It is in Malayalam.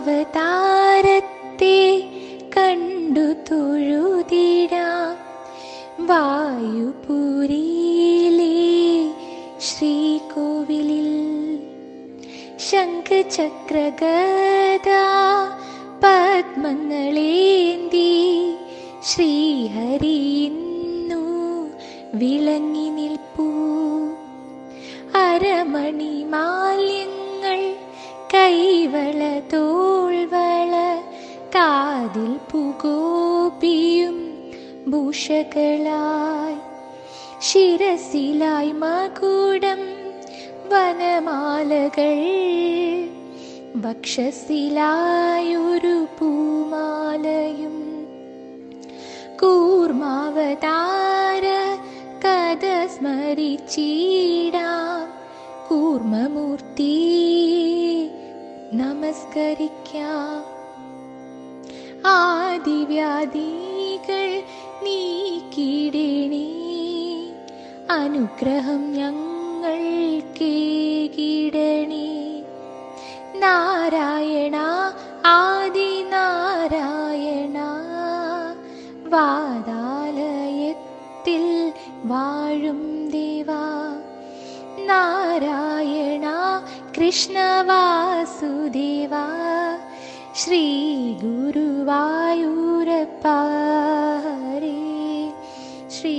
കൂർമാവതാരത്തെ കണ്ടു തൊഴുതിട. വായുപുരിയിലെ ശ്രീകോവിലിൽ ശംഖചക്രഗദ പത്മങ്ങളേന്തി ശ്രീഹരിന്നു വിളങ്ങി നിൽപ്പൂ. അരമണി മാല്യങ്ങൾ കൈവള തോൾവള കാതിൽ പുകോപിയും ഭൂഷകളായി. ശിരസിലായി മകുടം വനമാലകൾ. വക്ഷസിലായൊരു പൂമാലയും. കൂർമാവതാര കഥ സ്മരിച്ചിടാം. കൂർമ്മമൂർത്തി നമസ്കരിക്കാം. ആദിവ്യാധികൾ നീക്കിടണേ അനുഗ്രഹം ഞങ്ങൾ കേകിടണേ നാരായണ ആദിനാരായണ വാതാലയത്തിൽ വാഴും ദേവാ നാരായണ കൃഷ്ണവാസുദേവ श्रीगुरुवायूरपारे श्री